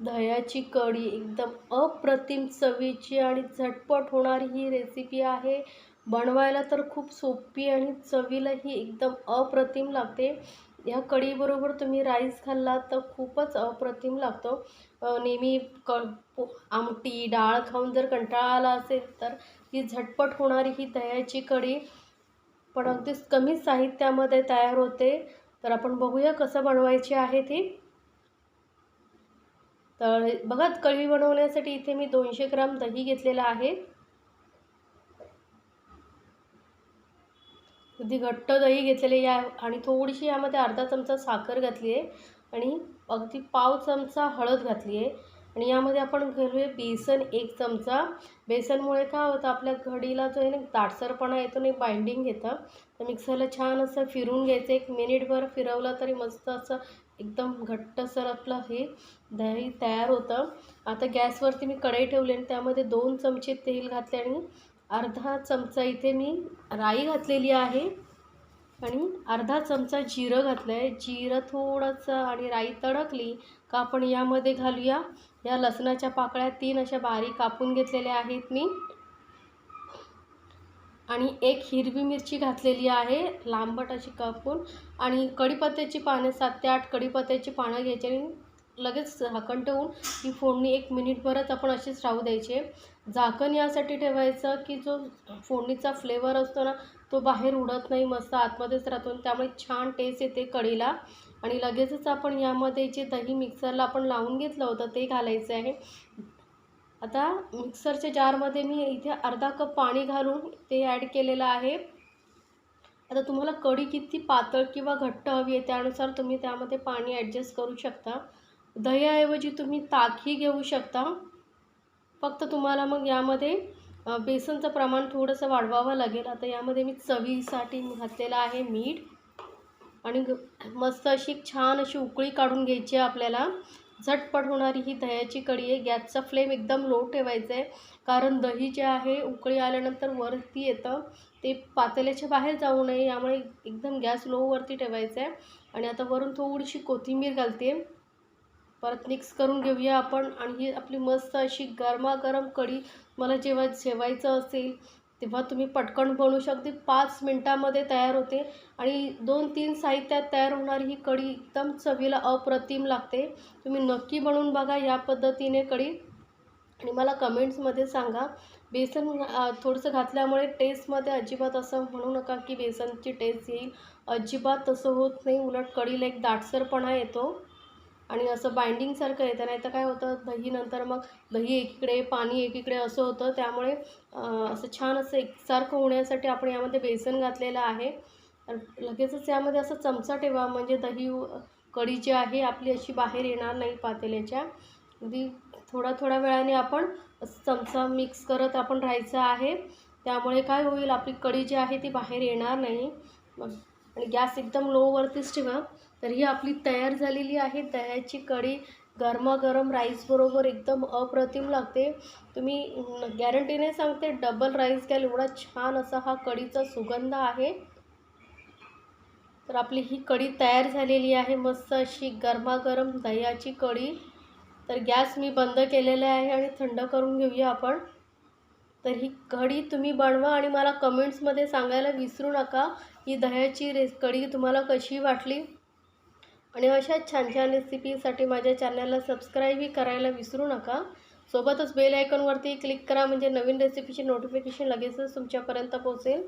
दह्याची कढी एकदम अप्रतिम चवीची आणि झटपट होणारी ही रेसिपी आहे. बनवायला तर खूप सोपी आणि चवीलाही एकदम अप्रतिम लागते. ह्या कढीबरोबर तुम्ही राईस खाल्ला तर खूपच अप्रतिम लागतो. नेहमी क पो- आमटी डाळ खाऊन जर कंटाळा आला असेल तर ही झटपट होणारी ही दह्याची कढी पण अगदीच कमी साहित्यामध्ये तयार होते. तर आपण बघूया कसं बनवायची आहे ती. तर बघा कढी बनवण्यासाठी इथे मी दोनशे ग्राम दही घेतलेलं आहे. अगदी घट्ट दही घेतलेले या आणि थोडीशी यामध्ये अर्धा चमचा साखर घातली आहे आणि अगदी पाव चमचा हळद घातली आहे आणि यामध्ये आपण घालूया बेसन एक चमचा. बेसनमुळे काय होतं आपल्या घडीला जो आहे ना दाटसरपणा येतो ना बाइंडिंग घेतं. तर मिक्सरला छान असं फिरून घ्यायचं. एक मिनिटभर फिरवलं तरी मस्त असं एकदम घट्टसर आपलं हे दही तयार होतं. आता गॅसवरती मी कढई ठेवली आणि त्यामध्ये दोन चमचे तेल घातले आणि अर्धा चमचा इथे मी राई घातलेली आहे. आणि अर्धा चमचा जिरं घातलं आहे जिरं थोडंसं आणि राई तडकली का आपण यामध्ये घालूया. या लसणाच्या पाकळ्या तीन अशा बारीक कापून घेतलेल्या आहेत मी. आणि एक हिरवी मिरची घातलेली आहे लांबट अशी कापून. आणि कढीपत्त्याची पानं सात ते आठ कढीपत्त्याची पानं घ्यायची आणि लगेच झाकण ठेवून ही फोडणी एक मिनिटभरच आपण अशीच राहू द्यायची. झाकण यासाठी ठेवायचं की जो फोडणीचा फ्लेवर असतो ना तो बाहेर उडत नाही मस्त आतमध्येच राहतो आणि त्यामुळे छान टेस्ट येते कढीला. आणि लगेचच आपण यामध्ये जे दही मिक्सरला आपण लावून घेतलं होतं ते घालायचं आहे. आता मिक्सरच्या जारमध्ये मी इथे अर्धा कप पाणी घालून ते ॲड केलेलं आहे. आता तुम्हाला कढी किती पातळ किंवा घट्ट हवी आहे त्यानुसार तुम्ही त्यामध्ये पाणी ॲडजस्ट करू शकता. दह्याऐवजी तुम्ही ताकही घेऊ शकता. फक्त तुम्हाला मग यामध्ये बेसनचं प्रमाण थोडंसं वाढवावं लागेल. आता यामध्ये मी चवीसाठी घातलेलं आहे मीठ. आणि मस्त अशी छान अशी उकळी काढून घ्यायची आहे आपल्याला. झटपट होणारी ही दह्याची कढी आहे. गॅसचा फ्लेम एकदम लो ठेवायचा आहे कारण दही जे आहे उकळी आल्यानंतर वरती येतं. ते पातेल्याच्या बाहेर जाऊ नये यामुळे एकदम गॅस लोवरती ठेवायचा आहे आणि आता वरून थोडीशी कोथिंबीर घालते. परत मिक्स करून घेऊया आपण. आणि ही आपली मस्त अशी गरमागरम कढी. मला जेव्हा जेवायचं असेल तेव्हा तुम्ही पटकन बनवू शकते. पाच मिनटामध्ये तयार होते आणि दोन तीन साहित्यात तयार होणारी ही कढी एकदम चवीला अप्रतिम लागते. तुम्ही नक्की बनवून बघा या पद्धतीने कढी. आणि मला कमेंट्समध्ये सांगा. बेसन थोडंसं घातल्यामुळे टेस्टमध्ये अजिबात असं म्हणू नका की बेसनची टेस्ट येईल. अजिबात तसं होत नाही. उलट कढीला एक दाटसरपणा येतो. आणि असं बाइंडिंगसारखं येतं नाही तर काय होतं दही नंतर मग दही एकीकडे पाणी एकीकडे असं होतं. त्यामुळे असं छान असं एकसारखं होण्यासाठी आपण यामध्ये बेसन घातलेलं आहे. लगेचच यामध्ये असं चमचा ठेवा म्हणजे दही कढी जी आहे आपली अशी बाहेर येणार नाही पातेल्याच्या. अगदी थोड्या थोड्या वेळाने आपण चमचा मिक्स करत आपण राहायचं आहे. त्यामुळे काय होईल आपली कढी जी आहे ती बाहेर येणार नाही. मग आणि गॅस एकदम लोवरतीच ठेवा. तर ही आपली तयार झालेली आहे. दह्याची कढी गरमागरम राईसबरोबर एकदम अप्रतिम लागते. तुम्ही गॅरंटीने सांगते डबल राईस घ्याल एवढा छान असा हा कढीचा सुगंध आहे. तर आपली ही कढी तयार झालेली आहे. मस्त अशी गरमागरम दह्याची कढी. तर गॅस मी बंद केलेला आहे आणि थंड करून घेऊया आपण. तर ही कढी तुम्ही बनवा आणि मला कमेंट्समध्ये सांगायला विसरू नका. ही दह्याची रे कढी तुम्हाला कशी वाटली? आणि अशाच छान छान रेसिपीसाठी माझ्या चॅनलला सबस्क्राईबही करायला विसरू नका. सोबतच बेल आयकॉनवरती क्लिक करा म्हणजे नवीन रेसिपीची नोटिफिकेशन लगेचच तुमच्यापर्यंत पोहोचेल.